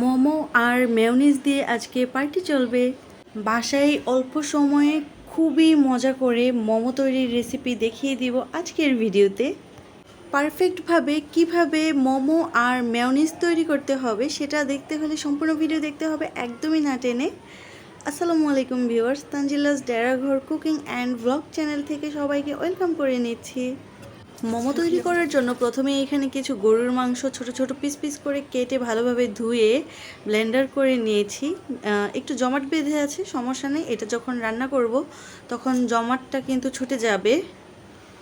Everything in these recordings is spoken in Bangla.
মোমো আর মেয়নিজ দিয়ে আজকে পার্টি চলবে। বাসায় অল্প সময়ে খুবই মজা করে মোমো তৈরির রেসিপি দেখিয়ে দিব আজকের ভিডিওতে। পারফেক্টভাবে কীভাবে মোমো আর মেয়নিজ তৈরি করতে হবে সেটা দেখতে হলে সম্পূর্ণ ভিডিও দেখতে হবে একদমই না টেনে। আসসালামু আলাইকুম ভিউয়ার্স তানজিলাস ডেরাঘর কুকিং অ্যান্ড ব্লগ চ্যানেল থেকে সবাইকে ওয়েলকাম করে নিচ্ছি। মোমো তৈরি করার জন্য প্রথমে এখানে কিছু গরুর মাংস ছোট ছোট পিস পিস করে কেটে ভালোভাবে ধুয়ে ব্লেন্ডার করে নিয়েছি। একটু জমাট বেঁধে আছে, সমস্যা নেই। এটা যখন রান্না করব, তখন জমাটটা কিন্তু ছুটে যাবে।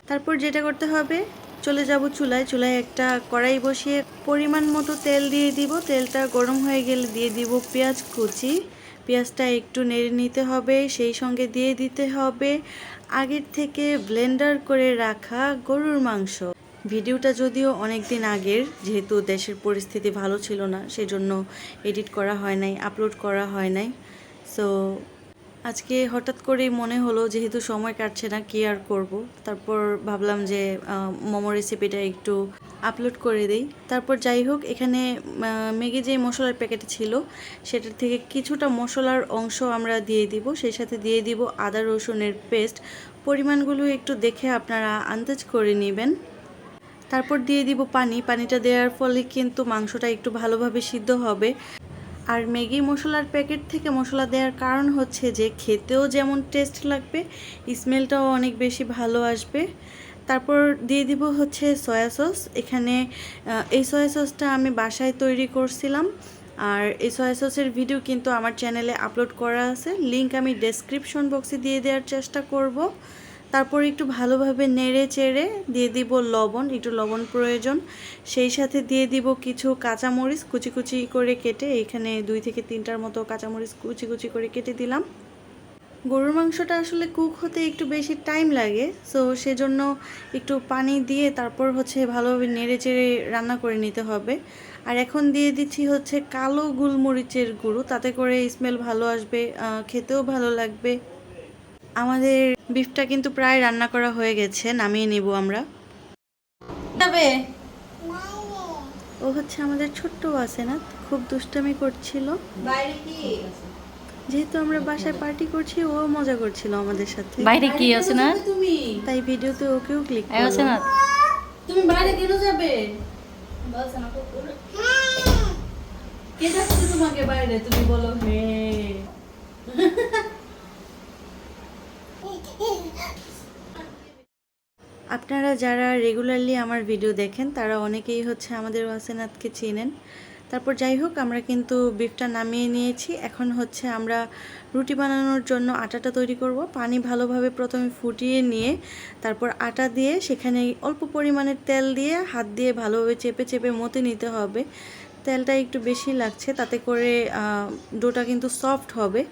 তারপর যেটা করতে হবে, চলে যাব চুলায়। চুলায় একটা কড়াই বসিয়ে পরিমাণ মতো তেল দিয়ে দিব। তেলটা গরম হয়ে গেলে দিয়ে দিব পেঁয়াজ কুচি। পেঁয়াজটা একটু নেড়ে নিতে হবে, সেই সঙ্গে দিয়ে দিতে হবে। আগের থেকে ব্লেন্ডার করে রাখা গরুর মাংস। ভিডিওটা যদিও অনেক দিন আগের, যেহেতু দেশের পরিস্থিতি ভালো ছিল না, সেজন্য এডিট করা হয় নাই, আপলোড করা হয় নাই। সো আজকে হঠাৎ করেই মনে হলো, যেহেতু সময় কাটছে না, কি আর করব? তারপর ভাবলাম যে মোমো রেসিপিটা একটু আপলোড করে দিই। তারপর যাই হোক এখানে ম্যাগি যে মশলার প্যাকেট ছিল, সেটার থেকে কিছুটা মশলার অংশ আমরা দিয়ে দিব। সেই সাথে দিয়ে দিব আদা রসুনের পেস্ট। পরিমাণগুলো একটু দেখে আপনারা আন্দাজ করে নেবেন। তারপর দিয়ে দিব পানি। পানিটা দেওয়ার ফলে কিন্তু মাংসটা একটু ভালোভাবে সিদ্ধ হবে। আর ম্যাগি মশলার প্যাকেট থেকে মশলা দেওয়ার কারণ হচ্ছে যে, খেতেও যেমন টেস্ট লাগবে, স্মেলটাও অনেক বেশি ভালো আসবে। তারপর দিয়ে দিব হচ্ছে সয়া সস এখানে এই সয়া সসটা আমি বাসায় তৈরি করছিলাম। আর এই সয়া সসের ভিডিও কিন্তু আমার চ্যানেলে আপলোড করা আছে। লিংক আমি ডেসক্রিপশন বক্সে দিয়ে দেওয়ার চেষ্টা করব। তারপর একটু ভালোভাবে নেড়ে চেড়ে দিয়ে দিব লবণ, একটু লবণ প্রয়োজন। সেই সাথে দিয়ে দিব কিছু কাঁচামরিচ। কুচি কুচি করে কেটে এখানে দুই থেকে তিনটার মতো কাঁচামরিচ কুচি কুচি করে কেটে দিলাম। গরুর মাংসটা আসলে কুক হতে একটু বেশি টাইম লাগে সো সেজন্য একটু পানি দিয়ে তারপর হচ্ছে ভালোভাবে নেড়ে চেড়ে রান্না করে নিতে হবে। আর এখন দিয়ে দিচ্ছি হচ্ছে কালো গোলমরিচের গুঁড়ো, তাতে করে স্মেল ভালো আসবে খেতেও ভালো লাগবে। আমাদের বিফটা কিন্তু প্রায় রান্না করা হয়ে গেছে, নামিয়ে নিব আমরা। যাবে ও হচ্ছে আমাদের ছোট্ট আছে না খুব দুষ্টামি করছিল। বাইরে কি? যেহেতু আমরা বাসায় পার্টি করছি ও মজা করছিল আমাদের সাথে। বাইরে কি আছে না? তুমি? তাই ভিডিওতে ওকেও ক্লিক এই আছে না? তুমি বাইরে কেন যাবে? কে যাচ্ছে তোমাকে বাইরে? তুমি বলো হ্যাঁ আপনারা যারা রেগুলারলি আমার ভিডিও দেখেন তারা অনেকেই হচ্ছে আমাদের ওয়াসেনাথকে চিনেন। তারপর যাই হোক, আমরা কিন্তু বিফটা নামিয়ে নিয়েছি। এখন হচ্ছে আমরা রুটি বানানোর জন্য আটাটা তৈরি করব। পানি ভালোভাবে প্রথমে ফুটিয়ে নিয়ে তারপর আটা দিয়ে সেখানে অল্প পরিমাণের তেল দিয়ে হাত দিয়ে ভালোভাবে চেপে চেপে মতে নিতে হবে। তেলটা একটু বেশি লাগছে, তাতে করে ডোটা কিন্তু সফট হবে।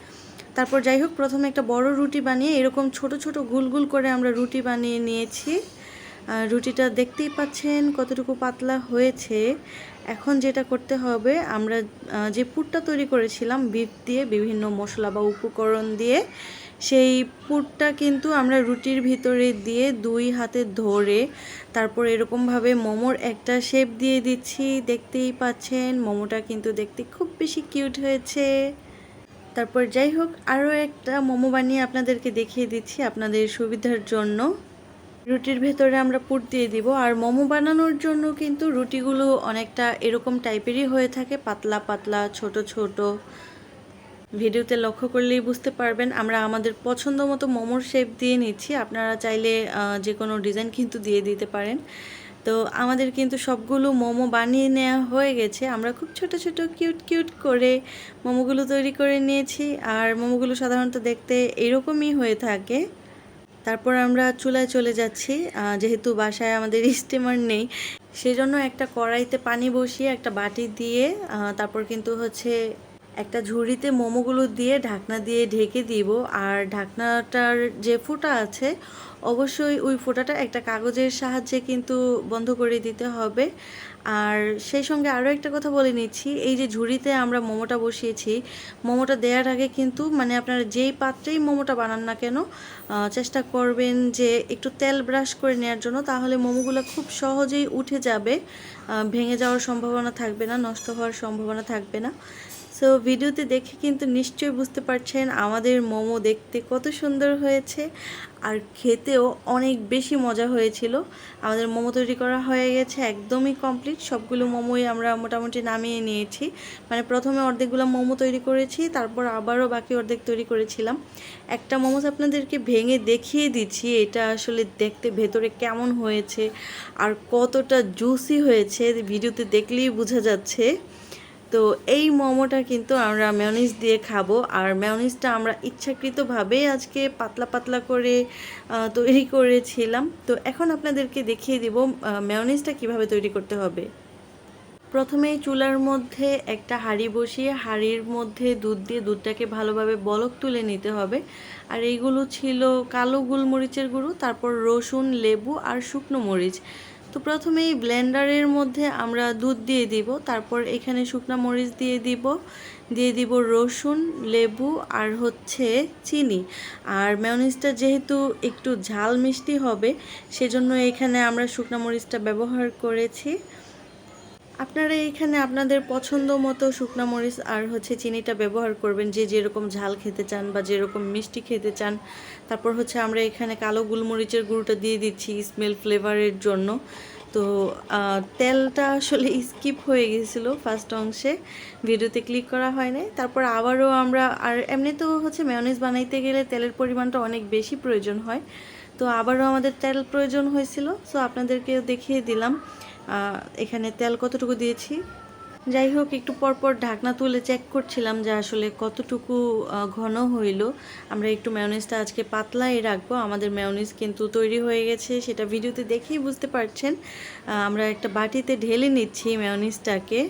তারপর যাই হোক, প্রথমে একটা বড় রুটি বানিয়ে এরকম ছোট ছোট গুল গুল করে আমরা রুটি বানিয়ে নিয়েছি। রুটিটা দেখতেই পাচ্ছেন কতটুকু পাতলা হয়েছে। এখন যেটা করতে হবে, আমরা যে পুরটা তৈরি করেছিলাম, বিফ দিয়ে বিভিন্ন মশলা বা উপকরণ দিয়ে, সেই পুরটা কিন্তু আমরা রুটির ভিতরে দিয়ে দুই হাতে ধরে, তারপর এরকমভাবে মোমোর একটা শেপ দিয়ে দিচ্ছি। দেখতেই পাচ্ছেন, মোমোটা কিন্তু দেখতে খুব বেশি কিউট হয়েছে। তারপর যাই হোক, আরও একটা মোমো বানিয়ে আপনাদেরকে দেখিয়ে দিচ্ছি আপনাদের সুবিধার জন্য। রুটির ভেতরে আমরা পুর দিয়ে দিব। আর মোমো বানানোর জন্য কিন্তু রুটিগুলো অনেকটা এরকম টাইপেরই হয়ে থাকে, পাতলা পাতলা, ছোট ছোট। ভিডিওতে লক্ষ্য করলেই বুঝতে পারবেন, আমরা আমাদের পছন্দ মতো মোমোর শেপ দিয়ে নিচ্ছি। আপনারা চাইলে যে কোনো ডিজাইন কিন্তু দিয়ে দিতে পারেন। তো আমাদের কিন্তু সবগুলো মোমো বানিয়ে নেওয়া হয়ে গেছে। আমরা খুব ছোট ছোট কিউট কিউট করে মোমোগুলো তৈরি করে নিয়েছি। আর মোমোগুলো সাধারণত দেখতে এরকমই হয়ে থাকে। তারপর আমরা চুলায় চলে যাচ্ছি। যেহেতু বাসায় আমাদের স্টিমার নেই, সেজন্য একটা কড়াইতে পানি বসিয়ে একটা বাটি দিয়ে তারপর কিন্তু হচ্ছে একটা ঝুড়িতে মোমোগুলো দিয়ে ঢাকনা দিয়ে ঢেকে দিব। আর ঢাকনাটার যে ফোঁটা আছে, অবশ্যই ওই ফোঁটাটা একটা কাগজের সাহায্যে কিন্তু বন্ধ করে দিতে হবে। আর সেই সঙ্গে আরও একটা কথা বলে নিচ্ছি, এই যে ঝুড়িতে আমরা মোমোটা বসিয়েছি, মোমোটা দেওয়ার আগে কিন্তু মানে আপনারা যেই পাত্রেই মোমোটা বানান না কেন চেষ্টা করবেন যে একটু তেল ব্রাশ করে নেওয়ার জন্য, তাহলে মোমোগুলো খুব সহজেই উঠে যাবে। ভেঙে যাওয়ার সম্ভাবনা থাকবে না, নষ্ট হওয়ার সম্ভাবনা থাকবে না। সো ভিডিওতে দেখে কিন্তু নিশ্চয়ই বুঝতে পারছেন আমাদের মোমো দেখতে কত সুন্দর হয়েছে আর খেতেও অনেক বেশি মজা হয়েছিল। আমাদের মোমো তৈরি করা হয়ে গেছে একদমই কমপ্লিট সবগুলো মোমোই আমরা মোটামুটি নামিয়ে নিয়েছি। মানে প্রথমে অর্ধেকগুলো মোমো তৈরি করেছি, তারপর আবারও বাকি অর্ধেক তৈরি করেছিলাম। একটা মোমোস আপনাদেরকে ভেঙে দেখিয়ে দিচ্ছি, এটা আসলে দেখতে ভেতরে কেমন হয়েছে আর কতটা জুসি হয়েছে। ভিডিওতে দেখলেই বোঝা যাচ্ছে। তো এই মোমোটা কিন্তু আমরা মেয়নিজ দিয়ে খাব। আর মেয়নিজটা আমরা ইচ্ছাকৃতভাবেই আজকে পাতলা পাতলা করে তৈরি করেছিলাম। তো এখন আপনাদেরকে দেখিয়ে দিব মেয়নিজটা কীভাবে তৈরি করতে হবে। প্রথমেই চুলার মধ্যে একটা হাঁড়ি বসিয়ে, হাঁড়ির মধ্যে দুধ দিয়ে দুধটাকে ভালোভাবে বলক তুলে নিতে হবে। আর এইগুলো ছিল কালো গোলমরিচের গুঁড়ো, তারপর রসুন, লেবু আর শুকনো মরিচ। তো প্রথমেই ব্লেন্ডারের মধ্যে আমরা দুধ দিয়ে দিব, তারপর এখানে শুকনো মরিচ দিয়ে দিব দিয়ে দিব রসুন, লেবু আর হচ্ছে চিনি। আর মেয়নিজটা যেহেতু একটু ঝাল মিষ্টি হবে, সেজন্য এখানে আমরা শুকনো মরিচটা ব্যবহার করেছি। আপনারা এখানে আপনাদের পছন্দ মতো শুকনো মরিচ আর হচ্ছে চিনিটা ব্যবহার করবেন, যে যেরকম ঝাল খেতে চান বা যেরকম মিষ্টি খেতে চান। তারপর হচ্ছে আমরা এখানে কালো গোলমরিচের গুঁড়োটা দিয়ে দিচ্ছি স্মেল ফ্লেভারের জন্য। তো তেলটা আসলে স্কিপ হয়ে গেছিল ফার্স্ট অংশে, ভিডিওতে ক্লিক করা হয় নাই। তারপর আবারও আমরা, আর এমনিতেও হচ্ছে মেয়নিজ বানাইতে গেলে তেলের পরিমাণটা অনেক বেশি প্রয়োজন হয়। তো আবারও আমাদের তেল প্রয়োজন হয়েছিল। সো আপনাদেরকে দেখিয়ে দিলাম। এখানে তেল কতটুকু দিয়েছি? যাই হোক, একটু পরপর ঢাকনা তুলে চেক করছিলাম যে আসলে কতটুকু ঘন হইল। আমরা একটু মেয়নিজটা আজকে পাতলাই রাখব। আমাদের মেয়নিজ কিন্তু তৈরি হয়ে গেছে, সেটা ভিডিওতে দেখেই বুঝতে পারছেন। আমরা একটা বাটিতে ঢেলে নিচ্ছি মেয়নিজটাকে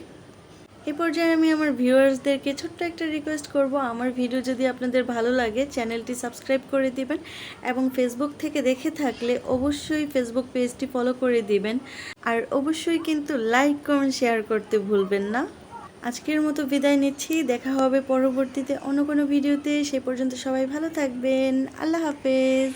এই পর্যায়ে আমি আমার ভিউয়ার্সদেরকে ছোট্ট একটা রিকোয়েস্ট করব। আমার ভিডিও যদি আপনাদের ভালো লাগে চ্যানেলটি সাবস্ক্রাইব করে দিবেন এবং ফেসবুক থেকে দেখে থাকলে অবশ্যই ফেসবুক পেজটি ফলো করে দিবেন। আর অবশ্যই কিন্তু লাইক কমেন্ট শেয়ার করতে ভুলবেন না। আজকের মতো বিদায় নিচ্ছি। দেখা হবে পরবর্তীতে অন্য কোনো ভিডিওতে সে পর্যন্ত সবাই ভালো থাকবেন। আল্লাহ হাফেজ।